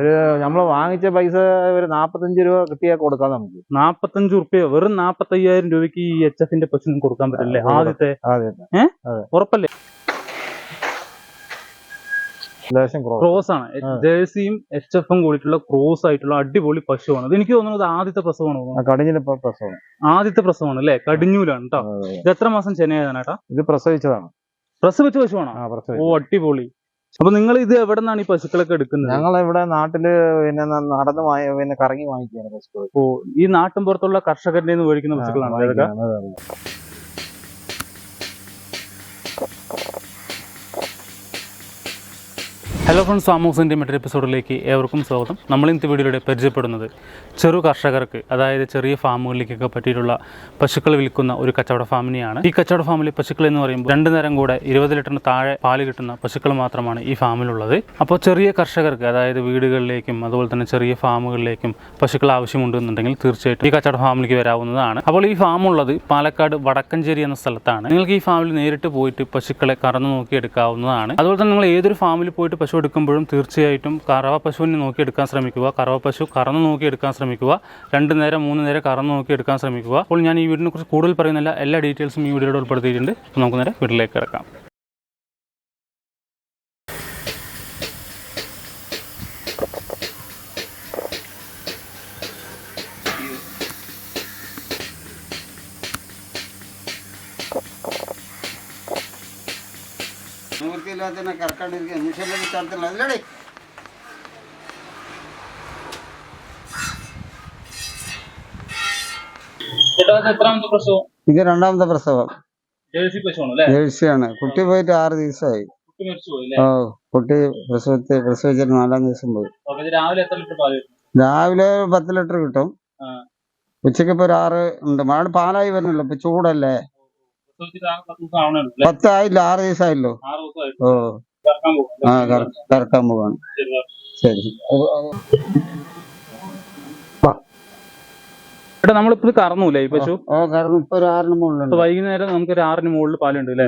ഒരു നമ്മൾ വാങ്ങിച്ച പൈസ ഒരു നാപ്പത്തഞ്ച് രൂപ കിട്ടിയാൽ കൊടുക്കാം നമുക്ക്. നാപ്പത്തഞ്ച് റുപ്യ വെറും നാപ്പത്തയ്യായിരം രൂപയ്ക്ക് ഈ എച്ച് എഫിന്റെ പശുവിന് കൊടുക്കാൻ പറ്റില്ലേ? ആദ്യത്തെ. ഉറപ്പല്ലേ? ക്രോസ്. ആണ്. ജേഴ്സിയും എച്ച് എഫും കൂടിയിട്ടുള്ള ക്രോസ് ആയിട്ടുള്ള അടിപൊളി പശുവാണ്. ഇത് എനിക്ക് തോന്നുന്നത് ആദ്യത്തെ പ്രസവമാണ്? കടിഞ്ഞിലെ പ്രസവമാണ്. പ്രസവം. ആദ്യത്തെ പ്രസവമാണ് അല്ലേ? കടിഞ്ഞൂലാണ് കേട്ടോ ഇത് എത്ര മാസം ചെന്നൈ ചെനയാനാട്ടാ ഇത് പ്രസവിച്ചതാണ്. പ്രസവിച്ച പശുവാണോ? ഓ അടിപൊളി. അപ്പൊ നിങ്ങൾ ഇത് എവിടെ നിന്നാണ് ഈ പശുക്കളൊക്കെ എടുക്കുന്നത്? ഞങ്ങൾ ഇവിടെ നാട്ടിൽ പിന്നെ നടന്ന് പിന്നെ കറങ്ങി വാങ്ങിക്കുകയാണ് പശുക്കൾ ഓ ഈ നാട്ടിൻ പുറത്തുള്ള കർഷകരുടെ മേടിക്കുന്ന പശുക്കളാണ് ഇതൊക്കെ? ഹലോ ഫ്രണ്ട്സ് സാമൂസിന്റെ മറ്റൊരു എപ്പിസോഡിലേക്ക് ഏവർക്കും സ്വാഗതം. നമ്മൾ ഇന്നത്തെ വീഡിയോയിലൂടെ പരിചയപ്പെടുന്നത് ചെറു കർഷകർക്ക് അതായത് ചെറിയ ഫാമുകളിലേക്കൊക്കെ പറ്റിയിട്ടുള്ള പശുക്കൾ വിൽക്കുന്ന ഒരു കച്ചവട ഫാമിനെയാണ്. ഈ കച്ചവട ഫാമിലെ പശുക്കൾ എന്ന് പറയുമ്പോൾ രണ്ട് നേരം കൂടെ ഇരുപത് ലിറ്ററിന് താഴെ പാൽ കിട്ടുന്ന പശുക്കൾ മാത്രമാണ് ഈ ഫാമിലുള്ളത്. അപ്പോൾ ചെറിയ കർഷകർക്ക് അതായത് വീടുകളിലേക്കും അതുപോലെ തന്നെ ചെറിയ ഫാമുകളിലേക്കും പശുക്കൾ ആവശ്യമുണ്ടെന്നുണ്ടെങ്കിൽ തീർച്ചയായിട്ടും ഈ കച്ചവട ഫാമിലേക്ക് വരാവുന്നതാണ്. അപ്പോൾ ഈ ഫാം ഉള്ളത് പാലക്കാട് വടക്കഞ്ചേരി എന്ന സ്ഥലത്താണ്. നിങ്ങൾക്ക് ഈ ഫാമിൽ നേരിട്ട് പോയിട്ട് പശുക്കളെ കറന്നു നോക്കി എടുക്കാവുന്നതാണ് അതുപോലെ തന്നെ നിങ്ങൾ ഏതൊരു ഫാമിൽ പോയിട്ട് പശു എടുക്കുമ്പോഴും തീർച്ചയായിട്ടും കറവ പശുവിനെ നോക്കി എടുക്കാൻ ശ്രമിക്കുക. കറവ പശു കറന്നു നോക്കി എടുക്കാൻ ശ്രമിക്കുക. രണ്ട് നേരം മൂന്ന് നേരം കറന്നു നോക്കി എടുക്കാൻ ശ്രമിക്കുക. അപ്പോൾ ഞാൻ ഈ വീടിനെ കുറിച്ച് കൂടുതൽ പറയുന്നില്ല. എല്ലാ ഡീറ്റെയിൽസും ഈ വീഡിയോയിൽ ഉൾപ്പെടുത്തിയിട്ടുണ്ട്. നമുക്ക് നേരെ വീട്ടിലേക്ക് കിടക്കാം. നിവൃത്തിയില്ലാത്തതിനെ കറക്കാണ്ടിരിക്കുക. നിമിഷം വിಚಾರത്തില്ല അതിലടേ. എത്രാമത്തെ പ്രസവം? ഇത് രണ്ടാമത്തെ പ്രസവം. ജേഴ്സിയാണ്. കുട്ടി പോയിട്ട് ആറ് ദിവസമായി. ഓ കുട്ടി പ്രസവത്തെ പ്രസവിച്ചിട്ട് നാലാം ദിവസം പോയി. രാവിലെ പത്ത് ലിറ്റർ കിട്ടും. ഉച്ചയ്ക്ക് ഇപ്പൊ ഒരു ആറ് ഉണ്ട്. മഴ പാലായി വരുന്നല്ലോ ഇപ്പൊ ചൂടല്ലേ? പത്തായില്ല ആറ് ദിവസമായില്ലോ ഓ. ആ കറ- കറക്കാൻ പോവാണ്. ശരി ഏട്ടാ നമ്മളിപ്പോ കറന്നൂലേ ഈ പശു? ഓ കാരണം ഇപ്പൊ ഒരു ആറിന് ഇപ്പൊ മുകളിലുണ്ട് വൈകുന്നേരം നമുക്ക് ഒരു ആറിന് മുകളിൽ പാലുണ്ട് അല്ലേ.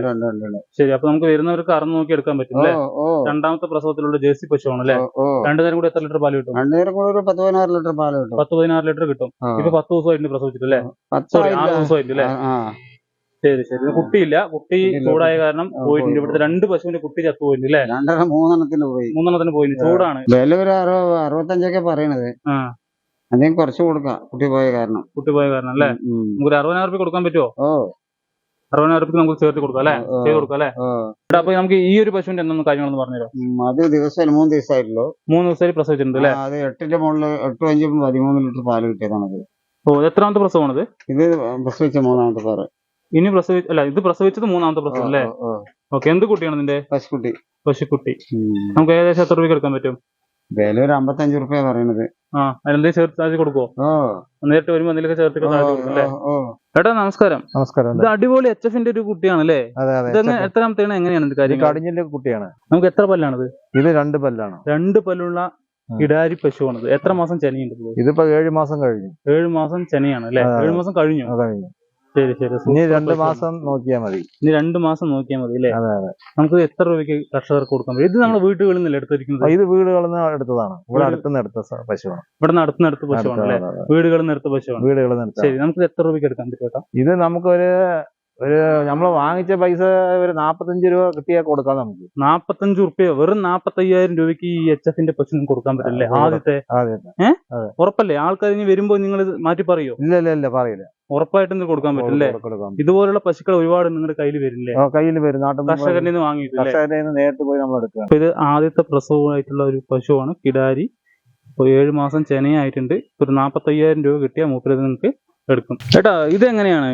ശരി അപ്പൊ നമുക്ക് വരുന്നവർക്ക് കറന്ന് നോക്കി എടുക്കാൻ പറ്റും അല്ലേ? രണ്ടാമത്തെ പ്രസവത്തിലുള്ള ജേഴ്സി പശു അല്ലേ? ഓ, ഓ. രണ്ടു നേരം കൂടി എത്ര ലിറ്റർ പാൽ കിട്ടും? കൂടി ഒരു പത്ത് പതിനാറ് ലിറ്റർ പാൽ കിട്ടും. പത്ത് പതിനാറ് ലിറ്റർ കിട്ടും. ഇപ്പൊ പത്ത് ദിവസമായിട്ട് പ്രസവിച്ചിട്ടല്ലേ സോറി ആറ് ദിവസമായിട്ട് അല്ലേ? ആ. ശരി ശരി. കുട്ടിയില്ല. കുട്ടി ചൂടായ കാരണം പോയിട്ടുണ്ട്. ഇവിടുത്തെ രണ്ട് പശുവിന്റെ കുട്ടി ചത്തു പോയിട്ടുണ്ട് അല്ലേ രണ്ടെണ്ണം മൂന്നെണ്ണത്തിന് പോയി. മൂന്നെണ്ണത്തിന് പോയി ചൂടാണ്. വില ഒരു അറുപത് അറുപത്തഞ്ചൊക്കെ പറയണത്. ആ. കുറച്ച് കൊടുക്കാം. കുട്ടി പോയ കാരണം. കുട്ടി പോയ കാരണം അല്ലേ. നമുക്ക് ഒരു അറുപതിനായിരം റുപ്യ കൊടുക്കാൻ പറ്റുമോ ഓ. അറുപതിനായിരം റുപ്യ നമുക്ക് ചേർത്ത് കൊടുക്കാം അല്ലേ? ചെയ്ത് കൊടുക്കാം അല്ലേ? അപ്പൊ നമുക്ക് ഈ ഒരു പശുവിന്റെ എന്തൊന്നും കാര്യങ്ങളൊന്നും പറഞ്ഞു അത് ദിവസം മൂന്ന് ദിവസമായിട്ടുള്ളൂ മൂന്ന് ദിവസം പ്രസവിച്ചിട്ടുണ്ട് അല്ലേ? അത് എട്ടിന്റെ മുകളിൽ എട്ടും അഞ്ചും പതിമൂന്ന് ലിറ്റർ പാൽ കിട്ടിയതാണത് ഓ എത്രാമത്തെ പ്രസവമാണത്? ഇത് പ്രസവിച്ച മൂന്നാമത്തെ പാറ്. ഇനി പ്രസവിച്ച അല്ല ഇത് പ്രസവിച്ചത് മൂന്നാമത്തെ പ്രസവം അല്ലേ? ഓക്കെ എന്ത് കുട്ടിയാണ് നിന്റെ പശുക്കുട്ടി. പശുക്കുട്ടി. നമുക്ക് ഏകദേശം എത്ര രൂപയ്ക്ക് എടുക്കാൻ പറ്റും? വില ഒരു അമ്പത്തഞ്ചു റുപ്യ പറയണത്. ആ അതിനെന്തെങ്കിലും ചേർത്ത് താഴ്ച കൊടുക്കുവോ? ഓ നേരിട്ട് വരുമ്പോ എന്തെങ്കിലും ചേർത്ത് കൊടുക്കും ഓ. ഏട്ടാ നമസ്കാരം. നമസ്കാരം. ഇത് അടിപൊളി എച്ച് എഫിന്റെ ഒരു കുട്ടിയാണ് അല്ലേ എത്രാമത്തെയാണ് എങ്ങനെയാണ് ഇത് കാര്യം കടിഞ്ഞിന്റെ കുട്ടിയാണ്. നമുക്ക് എത്ര പല്ലാണിത്? ഇത് രണ്ട് പല്ലാണ്. രണ്ട് പല്ലുള്ള ഇടാരി പശു പശുവാണിത്. എത്ര മാസം ചെനയുണ്ട് ഇത്? ഇതിപ്പോ ഏഴ് മാസം കഴിഞ്ഞു. ഏഴ് മാസം ചെനയാണ് അല്ലേ. ഏഴ് മാസം കഴിഞ്ഞു. കഴിഞ്ഞു. ശരി ശരി. ഇനി രണ്ട്. മാസം നോക്കിയാൽ മതി. ഇനി രണ്ട് മാസം നോക്കിയാൽ മതി അല്ലേ? അതെ അതെ. നമുക്ക് എത്ര രൂപയ്ക്ക് കർഷകർക്ക് കൊടുക്കാൻ പറ്റും? ഇത് നമ്മൾ വീടുകളിൽ നിന്നല്ലേ എടുത്തിരിക്കുന്നത്? ഇത് വീടുകളിൽ നിന്ന് എടുത്തതാണ്. ഇവിടെ വീട്- അടുത്തുനിന്ന് എടുത്ത പശുവാണ്. ഇവിടെ നിന്ന് അടുത്ത് പശുവാണ് അല്ലേ. വീടുകളിൽ നിന്ന് എടുത്ത പശുവാണ്. വീടുകളിൽ നിന്ന് ശരി നമുക്ക് എത്ര രൂപയ്ക്ക് എടുക്കാൻ പറ്റും ഇത് നമുക്കൊരു ഒരു നമ്മൾ വാങ്ങിച്ച പൈസ ഒരു നാപ്പത്തഞ്ച് രൂപ കിട്ടിയാൽ കൊടുക്കാം നമുക്ക്. നാപ്പത്തഞ്ച് റുപ്യ വെറും നാപ്പത്തയ്യായിരം രൂപയ്ക്ക് ഈ എച്ച് എഫിന്റെ പശു കൊടുക്കാൻ പറ്റില്ലേ? ആദ്യത്തെ ഉറപ്പല്ലേ? ആൾക്കാർ ഇനി വരുമ്പോ നിങ്ങൾ മാറ്റി പറയോ? ഇല്ല ഇല്ല ഇല്ല പറയില്ല. ഉറപ്പായിട്ടും ഇത് കൊടുക്കാൻ പറ്റില്ലേ? ഇതുപോലുള്ള പശുക്കൾ ഒരുപാട് നിങ്ങളുടെ കയ്യിൽ വരില്ലേ? കയ്യിൽ വരും. കർഷകരിൽ നിന്ന് വാങ്ങിയിട്ടില്ലേ? നേരിട്ട് പോയി നമ്മൾ എടുക്കുക. അപ്പൊ ഇത് ആദ്യത്തെ പ്രസവമായിട്ടുള്ള ഒരു പശുവാണ് കിടാരി. ഇപ്പൊ ഏഴ് മാസം ചെനയായിട്ടുണ്ട്. ഒരു നാപ്പത്തയ്യായിരം രൂപ കിട്ടിയാൽ മൂപ്പരത് നിങ്ങൾക്ക് എടുക്കും. ചേട്ടാ ഇത് എങ്ങനെയാണ്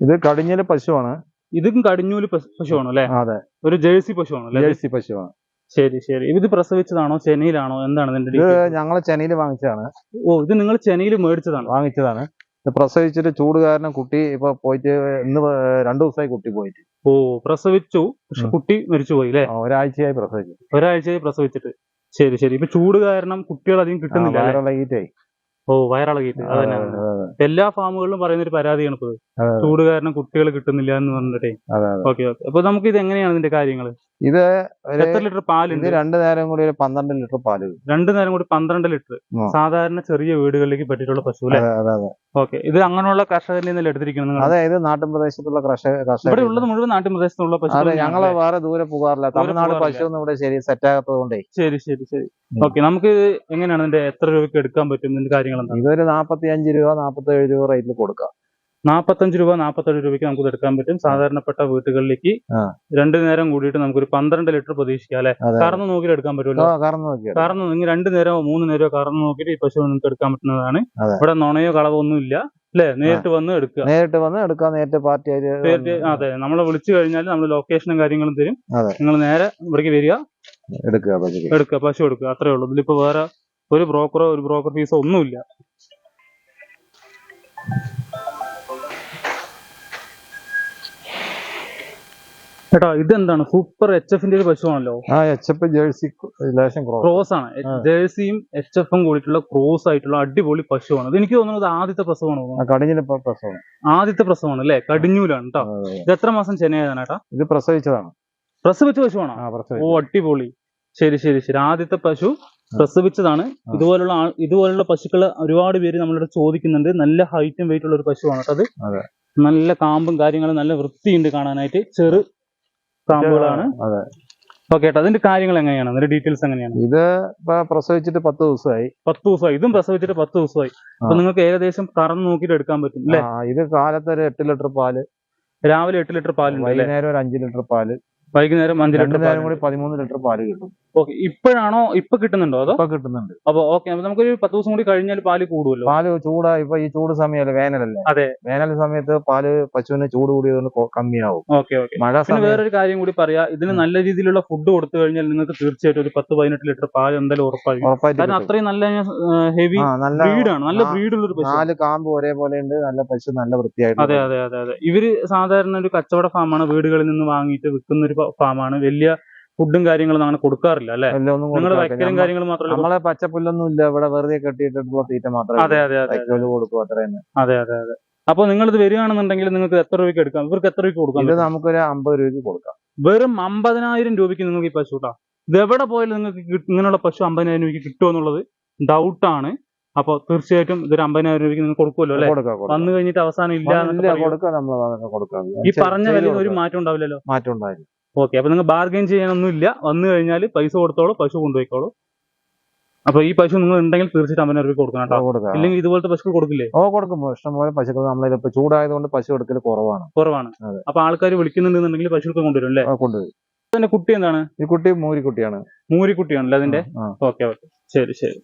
ഇത് കടിഞ്ഞിൽ പശുവാണ്. ഇതും കടിഞ്ഞൂൽ പശു- പശുവാണോ അല്ലേ? അതെ. ഒരു ജേഴ്സി പശുവാണോ അല്ലെ? ജേഴ്സി പശുവാണ്. ശരി ശരി. ഇത് പ്രസവിച്ചതാണോ? ചെനയിലാണോ? എന്താണ് ഇതിന്റെ ഇത് ഞങ്ങൾ ഞങ്ങളെ ചെനയിൽ വാങ്ങിച്ചതാണ്. ഓ ഇത് നിങ്ങൾ ചെന്നൈയിൽ മേടിച്ചതാണ്. വാങ്ങിച്ചതാണ്. ഇത് പ്രസവിച്ചിട്ട് ചൂട് കാരണം കുട്ടി ഇപ്പൊ പോയിട്ട് ഇന്ന് രണ്ടു ദിവസമായി കുട്ടി പോയിട്ട്. ഓ പ്രസവിച്ചു. പക്ഷെ കുട്ടി മരിച്ചുപോയി അല്ലേ? ഒരാഴ്ചയായി പ്രസവിച്ചു. ഒരാഴ്ചയായി പ്രസവിച്ചിട്ട്. ശരി ശരി. ഇപ്പൊ ചൂട് കാരണം കുട്ടികൾ അധികം കിട്ടുന്നില്ല അല്ലേ? ഓ വയറിളകിയിട്ട് അതന്നെ അതെ, അതെ, എല്ലാ ഫാമുകളിലും പറയുന്ന ഒരു പരാതിയാണ് ഇപ്പൊ ചൂട് കാരണം കുട്ടികൾ കിട്ടുന്നില്ല എന്ന് പറഞ്ഞിട്ടേ. Okay okay okay. അപ്പൊ നമുക്ക് ഇത് എങ്ങനെയാണ് ഇതിന്റെ കാര്യങ്ങൾ ഇത് എത്ര ലിറ്റർ ഇത് പാലുണ്ട് രണ്ടു നേരം കൂടി ഒരു പന്ത്രണ്ട് ലിറ്റർ പാൽ. രണ്ടു നേരം കൂടി പന്ത്രണ്ട് ലിറ്റർ. സാധാരണ ചെറിയ വീടുകളിലേക്ക് പറ്റിയിട്ടുള്ള പശു അല്ലെ അതെ അതെ. ഓക്കെ. ഇത് അങ്ങനെയുള്ള കർഷകരിൽ നിന്ന് എടുത്തിരിക്കുന്നത് അതെ ഇത് നാട്ടിൻ പ്രദേശത്തുള്ള കർഷക ഇവിടെ ഉള്ളത് മുഴുവൻ നാട്ടിൻ പ്രദേശത്തുള്ള പശു അതെ ഞങ്ങൾ വേറെ ദൂരെ പോകാറില്ല. തമിഴ്നാട്. പശു ഒന്നും ഇവിടെ ശരി സെറ്റ് ആകാത്തത് കൊണ്ടേ. ശരി ശരി ശരി. ഓക്കെ നമുക്ക് എങ്ങനെയാണ് ഇതിന്റെ എത്ര രൂപയ്ക്ക് എടുക്കാൻ പറ്റും? ഇതിന്റെ കാര്യങ്ങൾ ഇതൊരു നാപ്പത്തി അഞ്ച് രൂപ നാപ്പത്തി ഏഴ് രൂപ റേറ്റിൽ കൊടുക്കാം. നാപ്പത്തഞ്ച് രൂപ നാപ്പത്തേഴ് രൂപയ്ക്ക് നമുക്ക് എടുക്കാൻ പറ്റും. സാധാരണപ്പെട്ട വീട്ടുകളിലേക്ക്. രണ്ടു നേരം കൂടിയിട്ട് നമുക്കൊരു പന്ത്രണ്ട് ലിറ്റർ പ്രതീക്ഷിക്കാം അല്ലെ? കറന്ന് നോക്കിയിട്ട് എടുക്കാൻ പറ്റുമല്ലോ? കറന്ന് നിങ്ങൾ രണ്ടു നേരമോ മൂന്ന് നേരമോ കറന്ന് നോക്കിയിട്ട് ഈ പശു നിങ്ങൾക്ക് എടുക്കാൻ പറ്റുന്നതാണ്. ഇവിടെ നുണയോ കളവോ ഒന്നും ഇല്ല അല്ലെ നേരിട്ട് വന്ന് എടുക്കുക. നേരിട്ട് വന്ന് എടുക്കാം നേരിട്ട് പാർട്ടി നേരിട്ട് അതെ നമ്മളെ വിളിച്ചു കഴിഞ്ഞാൽ നമ്മൾ ലൊക്കേഷനും കാര്യങ്ങളും തരും. നിങ്ങൾ നേരെ ഇവിടേക്ക് വരിക. എടുക്കുക എടുക്കുക പശു എടുക്കുക. അത്രേ ഉള്ളൂ. ഇതിലിപ്പോ വേറെ ഒരു ബ്രോക്കറോ ഒരു ബ്രോക്കർ ഫീസോ ഒന്നുമില്ല. ചേട്ടാ ഇതെന്താണ്? സൂപ്പർ എച്ച് എഫിന്റെ ഒരു പശുവാണല്ലോ. ആ എച്ച് എഫ് ജേഴ്സി ലേശം ക്രോസ് ആണ്. ജേഴ്സിയും എച്ച് എഫും കൂടിയിട്ടുള്ള ക്രോസ് ആയിട്ടുള്ള അടിപൊളി പശുവാണ്. ഇത് എനിക്ക് തോന്നുന്നത് ആദ്യത്തെ പ്രസവമാണ്? പ്രസവം. ആദ്യത്തെ പ്രസവമാണ് അല്ലെ? കടിഞ്ഞൂലാണ് കേട്ടോ അതെ, അതെ. ഇത് എത്ര മാസം ചെന്നൈയാണ് ചേട്ടാ ഇത് പ്രസവിച്ചതാണ്. പ്രസവിച്ച പശുവാണോ? ഓ അടിപൊളി. ശരി ശരി ശരി. ആദ്യത്തെ പശു പ്രസവിച്ചതാണ്. ഇതുപോലുള്ള ഇതുപോലുള്ള പശുക്കൾ ഒരുപാട് പേര് നമ്മളോട് ചോദിക്കുന്നുണ്ട്. നല്ല ഹൈറ്റും വെയിറ്റ് ഉള്ള ഒരു പശുവാണ് കേട്ടോ അത്. നല്ല കാമ്പും കാര്യങ്ങളും നല്ല വൃത്തിയുണ്ട് കാണാനായിട്ട്. ചെറു കാമ്പുകളാണ് അതെ. ഓക്കെ അതിന്റെ കാര്യങ്ങൾ എങ്ങനെയാണ്? അതിന്റെ ഡീറ്റെയിൽസ് എങ്ങനെയാണ്? ഇത് പ്രസവിച്ചിട്ട് പത്ത് ദിവസമായി. പത്ത് ദിവസമായി. ഇതും പ്രസവിച്ചിട്ട് പത്ത് ദിവസമായി. അപ്പൊ നിങ്ങൾക്ക് ഏകദേശം കറന്ന് നോക്കിയിട്ട് എടുക്കാൻ പറ്റും അല്ലെ? ഇത് കാലത്ത് ഒരു എട്ട് ലിറ്റർ പാൽ. രാവിലെ എട്ട് ലിറ്റർ പാൽ വൈകുന്നേരം ഒരു അഞ്ച് ലിറ്റർ പാൽ. വൈകുന്നേരം അഞ്ച് ലിറ്റർ നേരം കൂടി പതിമൂന്ന് ലിറ്റർ പാൽ കിട്ടും. ഓക്കെ ഇപ്പോഴാണോ ഇപ്പൊ കിട്ടുന്നുണ്ടോ അതോ? ഇപ്പൊ കിട്ടുന്നുണ്ട്. അപ്പൊ ഓക്കെ അപ്പൊ നമുക്കൊരു പത്ത് ദിവസം കൂടി കഴിഞ്ഞാൽ പാൽ കൂടുമല്ലോ പാൽ ചൂടാ ഇപ്പൊ ഈ ചൂട് സമയമല്ലേ വേനലല്ലേ? അതെ. വേനൽ സമയത്ത് പാൽ പശുവിന് ചൂട് കൂടിയതുകൊണ്ട് കൊ- കമ്മിയാവും. ഓക്കെ ഓക്കെ മഴ പിന്നെ സമയം വേറൊരു കാര്യം കൂടി പറയാ. ഇതിന് നല്ല രീതിയിലുള്ള ഫുഡ് കൊടുത്തു കഴിഞ്ഞാൽ നിങ്ങൾക്ക് തീർച്ചയായിട്ടും ഒരു പത്ത് പതിനെട്ട് ലിറ്റർ പാൽ എന്തായാലും ഉറപ്പായിരിക്കും ഉറപ്പായിട്ട് കാരണം കിട്ടും. അത്രയും നല്ല ഹെവി ആ, നല്ല ബ്രീഡാണ് നല്ല നാ- ബ്രീഡുള്ള ഒരു പശു. നാല് കാമ്പ് ഒരേപോലെ ഉണ്ട് നല്ല പശു നല്ല വൃത്തിയായിട്ട് അതെ അതെ അതെ അതെ. ഇവർ സാധാരണ ഒരു കച്ചവട ഫാമാണ് വീടുകളിൽ നിന്ന് വാങ്ങിയിട്ട് വിൽക്കുന്ന ഒരു ഫാമാണ് വലിയ ഫുഡും കാര്യങ്ങളും അങ്ങനെ കൊടുക്കാറില്ല അല്ലെ? നിങ്ങൾ നമ്മ- കാര്യങ്ങളും മാത്രമല്ല നമ്മളെ പച്ചപ്പുല്ലൊന്നും ഇല്ല ഇവിടെ വെറുതെ കെട്ടിയിട്ടുള്ള തീറ്റ മാത്രമേ അതെ അതെ അതെ കൊടുക്കും അത്ര തന്നെ അതെ അതെ അതെ. അപ്പൊ നിങ്ങൾ ഇത് വരികയാണെന്നുണ്ടെങ്കിൽ നിങ്ങൾക്ക് എത്ര രൂപയ്ക്ക് എടുക്കാം? ഇവർക്ക് എത്ര രൂപയ്ക്ക് കൊടുക്കാം ഇത് നമുക്കൊരു അമ്പത് രൂപയ്ക്ക് കൊടുക്കാം. വെറും അമ്പതിനായിരം രൂപയ്ക്ക് നിങ്ങൾക്ക് ഈ പശു കിട്ടാം ഇത് എവിടെ പോയാലും നിങ്ങൾക്ക് ഇങ്ങനെയുള്ള പശു അമ്പതിനായിരം രൂപയ്ക്ക് കിട്ടുമോ എന്നുള്ളത് ഡൗട്ടാണ് അപ്പൊ തീർച്ചയായിട്ടും ഇതൊരു അമ്പതിനായിരം രൂപയ്ക്ക് നിങ്ങൾക്ക് കൊടുക്കുമല്ലോ അല്ലെ. വന്നു കഴിഞ്ഞിട്ട് അവസാനം ഇല്ല ഈ പറഞ്ഞ വിലയിൽ ഒരു മാറ്റം ഉണ്ടാവില്ലല്ലോ? മാറ്റം ഉണ്ടായിരുന്നു ഓക്കെ അപ്പൊ നിങ്ങൾ ബാർഗെയിൻ ചെയ്യാനൊന്നുമില്ല. വന്നു കഴിഞ്ഞാൽ പൈസ കൊടുത്തോളൂ പശു കൊണ്ടുപോയിക്കോളൂ. അപ്പൊ ഈ പശു നിങ്ങൾ ഉണ്ടെങ്കിൽ തീർച്ചയായിട്ടും അമ്പതിനായിരം കൊടുക്കണം കേട്ടോ. ഇല്ലെങ്കിൽ ഇതുപോലത്തെ പശുക്കൾ കൊടുക്കില്ലേ? ഓ കൊടുക്കുമ്പോ ഇഷ്ടംപോലെ പശുക്കൾ നമ്മളിപ്പോ ചൂടായതുകൊണ്ട് പശു എടുക്കൽ കുറവാണ്. കുറവാണ്. അപ്പൊ ആൾക്കാർ വിളിക്കുന്നുണ്ടെന്നുണ്ടെങ്കിൽ പശുക്കൾ കൊണ്ടുവരും അല്ലേ? കൊണ്ടുവരും. അതിന്റെ കുട്ടി എന്താണ്? ഈ കുട്ടി മൂരിക്കുട്ടിയാണ്. മൂരിക്കുട്ടിയാണല്ലേ അതിന്റെ. Okay okay. ശരി ശരി.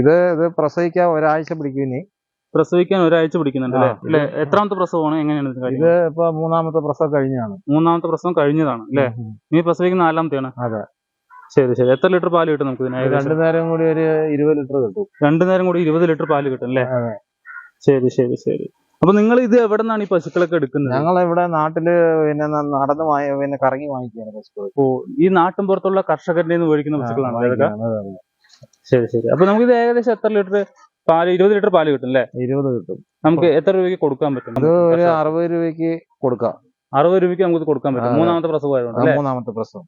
ഇത് ഇത് പ്രസവിക്കാൻ ഒരാഴ്ച പിടിക്കും ഇനി. പ്രസവിക്കാൻ ഒരാഴ്ച പിടിക്കുന്നുണ്ട് അല്ലേ? എത്രാമത്തെ പ്രസവമാണ്? എങ്ങനെയാണ് ഇത് ഇപ്പൊ മൂന്നാമത്തെ പ്രസവം കഴിഞ്ഞതാണ് മൂന്നാമത്തെ പ്രസവം കഴിഞ്ഞതാണ് അല്ലേ? നീ പ്രസവിക്കുന്ന നാലാമത്തെയാണ്? അതെ. ശരി ശരി. എത്ര ലിറ്റർ പാൽ കിട്ടും നമുക്ക് ഇതിന്? രണ്ടു നേരം കൂടി ഒരു ഇരുപത് ലിറ്റർ കിട്ടും. രണ്ടു നേരം കൂടി ഇരുപത് ലിറ്റർ പാൽ കിട്ടും അല്ലേ. ശരി ശരി ശരി. അപ്പൊ നിങ്ങൾ ഇത് എവിടെ നിന്നാണ് ഈ പശുക്കളൊക്കെ എടുക്കുന്നത്? ഞങ്ങൾ ഇവിടെ നാട്ടിൽ പിന്നെ നടന്ന് പിന്നെ കറങ്ങി വാങ്ങിക്കുകയാണ് പശുക്കൾ ഓ ഈ നാട്ടിൻ പുറത്തുള്ള കർഷകരുടെ മേടിക്കുന്ന പശുക്കളാണ്. ശരി ശരി. അപ്പൊ നമുക്ക് ഇത് ഏകദേശം എത്ര ലിറ്റർ പാൽ ഇരുപത് ലിറ്റർ പാൽ കിട്ടും അല്ലേ? ഇരുപത് കിട്ടും. നമുക്ക് എത്ര രൂപയ്ക്ക് കൊടുക്കാൻ പറ്റും? അത് ഒരു അറുപത് രൂപയ്ക്ക് കൊടുക്കാം. അറുപത് രൂപയ്ക്ക് നമുക്ക് കൊടുക്കാൻ പറ്റും. മൂന്നാമത്തെ പ്രസവം അല്ലേ? മൂന്നാമത്തെ പ്രസവം.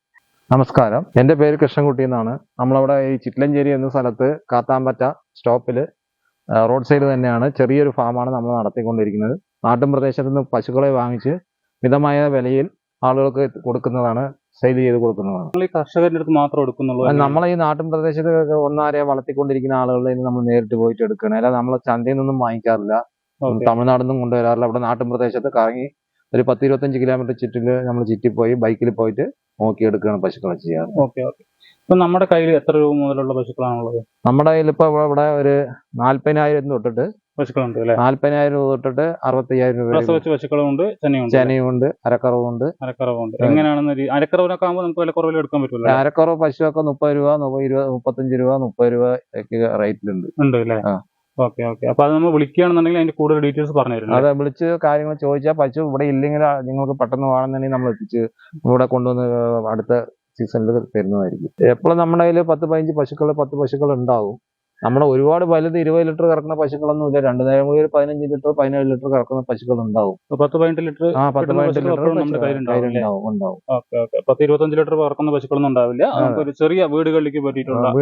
നമസ്കാരം. എന്റെ പേര് കൃഷ്ണൻകുട്ടി എന്നാണ്. നമ്മളവിടെ ഈ ചിറ്റലഞ്ചേരി എന്ന സ്ഥലത്ത് കാത്താമ്പറ്റ സ്റ്റോപ്പിൽ ആ, റോഡ് സൈഡ് തന്നെയാണ് ചെറിയൊരു ഫാമാണ് നമ്മൾ നടത്തിക്കൊണ്ടിരിക്കുന്നത്. നാട്ടിൻ പ്രദേശത്ത് നിന്ന് പശുക്കളെ വാങ്ങിച്ച് മിതമായ വിലയിൽ ആളുകൾക്ക് കൊടുക്കുന്നതാണ് സെയിൽ ചെയ്ത് കൊടുക്കുന്നതാണ്. കർഷകരുടെ അടുത്ത് മാത്രം എടുക്കുന്നുള്ളൂ നമ്മളെ ഈ നാട്ടിൻ പ്രദേശത്ത് ഒന്നാരെ വളർത്തിക്കൊണ്ടിരിക്കുന്ന ആളുകളിൽ നിന്ന് നമ്മൾ നേരിട്ട് പോയിട്ട് എടുക്കണം അല്ല നമ്മൾ ചന്തയിൽ നിന്നും വാങ്ങിക്കാറില്ല. തമിഴ്നാട്ടിൽ നിന്നും കൊണ്ടുവരാറില്ല. അവിടെ നാട്ടിൻ പ്രദേശത്ത് കറങ്ങി ഒരു പത്ത് ഇരുപത്തഞ്ച് കിലോമീറ്റർ ചുറ്റിൽ നമ്മൾ ചുറ്റിപ്പോയി ബൈക്കിൽ പോയിട്ട് നോക്കിയെടുക്കുകയാണ് പശുക്കളെ ചെയ്യാറ്. Okay okay. ഇപ്പൊ നമ്മുടെ കയ്യിൽ എത്ര രൂപ മുതലുള്ള പശുക്കളാണുള്ളത്? നമ്മുടെ കയ്യിൽ ഇപ്പൊ ഇവിടെ ഒരു നാല്പതിനായിരം തൊട്ടിട്ട് പശുക്കളുണ്ട് അല്ലെ? നാല്പതിനായിരം രൂപ തൊട്ടിട്ട് അറുപത്തയ്യായിരം രൂപ പ്രസവിച്ച പശുക്കളുണ്ട് ചെനയുണ്ട് ചെനയുണ്ട് അരക്കറവുണ്ട്. അരക്കറവുണ്ട്. എങ്ങനെയാണെന്ന് അരക്കറവിനൊക്കെ ആകുമ്പോൾ നമുക്ക് വില കുറവിൽ എടുക്കാൻ പറ്റുമല്ലോ? അരക്കറവ് പശുവൊക്കെ മുപ്പത് രൂപ ഇരുപത് മുപ്പത്തഞ്ച് രൂപ മുപ്പത് രൂപ റേറ്റിലുണ്ട്. ഉണ്ട് അല്ലേ. Okay okay. അപ്പൊ അത് നമ്മൾ വിളിക്കുകയാണെന്നുണ്ടെങ്കിൽ അതിന്റെ കൂടുതൽ ഡീറ്റെയിൽസ് പറഞ്ഞു തരും അതെ വിളിച്ച് കാര്യങ്ങൾ ചോദിച്ചാൽ പശു ഇവിടെ ഇല്ലെങ്കിൽ നിങ്ങൾക്ക് പെട്ടെന്ന് വേണമെന്നുണ്ടെങ്കിൽ നമ്മൾ എത്തിച്ച് ഇവിടെ കൊണ്ടുവന്ന് അടുത്ത സീസണിൽ തരുന്നതായിരിക്കും. എപ്പോഴും നമ്മുടെ കയ്യിൽ പത്ത് പതിനഞ്ച് പശുക്കൾ പത്ത് പശുക്കൾ ഉണ്ടാവും നമ്മുടെ ഒരുപാട് പലത് ഇരുപത് ലിറ്റർ കറക്കുന്ന പശുക്കളൊന്നും ഇല്ല. രണ്ടു നേരം കൂടി ഒരു പതിനഞ്ച് ലിറ്റർ പതിനേഴ് ലിറ്റർ കറക്കുന്ന പശുക്കൾ ഉണ്ടാവും പത്ത് പതിനെട്ട് ലിറ്റർ ആ പത്ത് പതിനെട്ട് ലിറ്റർ നമ്മുടെ കയ്യിലുണ്ടാവും? ഉണ്ടാവും ഉണ്ടാവും. Okay okay. പത്ത് ഇരുപത്തഞ്ച് ലിറ്റർ കറക്കുന്ന പശുക്കളൊന്നും ഉണ്ടാവില്ല. നമുക്കൊരു ചെറിയ വീടുകളിലേക്ക് പറ്റിയിട്ടുള്ള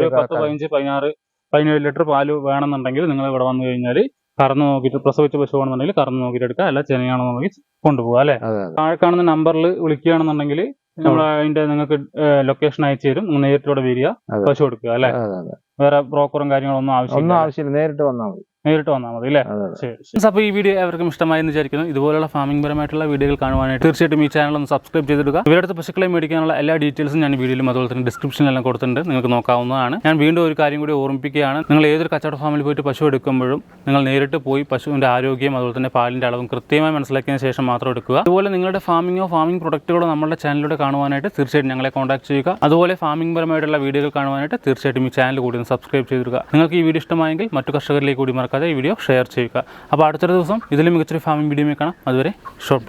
ഒരു പത്ത് പതിനഞ്ച് പതിനാറ് പതിനേഴ് ലിറ്റർ പാൽ വേണമെന്നുണ്ടെങ്കിൽ നിങ്ങൾ ഇവിടെ വന്നു കഴിഞ്ഞാൽ കറന്ന് നോക്കിയിട്ട് പ്രസവിച്ച പശു ആണെന്നുണ്ടെങ്കിൽ കറന്ന് നോക്കിയിട്ട് എടുക്കുക. അല്ല ചെനയാണെന്നുണ്ടെങ്കിൽ കൊണ്ടുപോകാം അല്ലെ? അതെ അതെ. താഴെ കാണുന്ന നമ്പറിൽ വിളിക്കുകയാണെന്നുണ്ടെങ്കിൽ നമ്മൾ അതിന്റെ നിങ്ങൾക്ക് ലൊക്കേഷൻ അയച്ചു തരും. നേരിട്ട് ഇവിടെ വരിക പശു കൊടുക്കുക അല്ലെ? വേറെ ബ്രോക്കറും കാര്യങ്ങളൊന്നും ആവശ്യമില്ല. ഒന്നും ആവശ്യമില്ല. നേരിട്ട് വന്നാൽ മതി. നേരിട്ട് വന്നാൽ മതി അല്ലേ? അപ്പോൾ ഈ വീഡിയോ എവർക്കും ഇഷ്ടമായി എന്ന് വിചാരിക്കുന്നു. ഇതുപോലുള്ള ഫാമിംഗ് പരമായിട്ടുള്ള വീഡിയോകൾ കാണുവാനായിട്ട് തീർച്ചയായിട്ടും ഈ ചാനൽ ഒന്ന് സബ്സ്ക്രൈബ് ചെയ്തിടുക ഇവരുടെ പശുക്കളെ മേടിക്കാനുള്ള എല്ലാ ഡീറ്റെയിൽസും ഞാൻ വീഡിയോയിലും അതുപോലെ തന്നെ ഡിസ്ക്രിപ്ഷനിലെല്ലാം കൊടുത്തിട്ടുണ്ട്. നിങ്ങൾക്ക് നോക്കാവുന്നതാണ്. ഞാൻ വീണ്ടും ഒരു കാര്യം കൂടി ഓർമ്മിപ്പിക്കുകയാണ്. നിങ്ങൾ ഏതൊരു കച്ചവട ഫാമിൽ പോയിട്ട് പശു എടുക്കുമ്പോഴും നിങ്ങൾ നേരിട്ട് പോയി പശുവിന്റെ ആരോഗ്യം അതുപോലെ തന്നെ പാലിന്റെ അളവും കൃത്യമായി മനസ്സിലാക്കിയതിന് ശേഷം മാത്രം എടുക്കുക. അതുപോലെ നിങ്ങളുടെ ഫാമിങ്ങോ ഫാമിംഗ് പ്രൊഡക്റ്റുകളോ നമ്മുടെ ചാനലിലൂടെ കാണുവാനായിട്ട് തീർച്ചയായിട്ടും ഞങ്ങളെ കോൺടാക്ട് ചെയ്യുക. അതുപോലെ ഫാമിംഗ് പരമായിട്ടുള്ള വീഡിയോകൾ കാണുവാനായിട്ട് തീർച്ചയായിട്ടും ഈ ചാനൽ കൂടി ഒന്ന് സബ്സ്ക്രൈബ് ചെയ്തിരിക്കുക നിങ്ങൾക്ക് ഈ വീഡിയോ ഇഷ്ടമായെങ്കിൽ മറ്റു കർഷകരിലേക്ക് കൂടി മറക്കാതെ ഈ വീഡിയോ ഷെയർ ചെയ്യുക. അപ്പോൾ അടുത്തൊരു ദിവസം ഇതിലും മികച്ചൊരു ഫാമിംഗ് വീഡിയോ കാണാം. അതുവരെ ഷോർട്ട്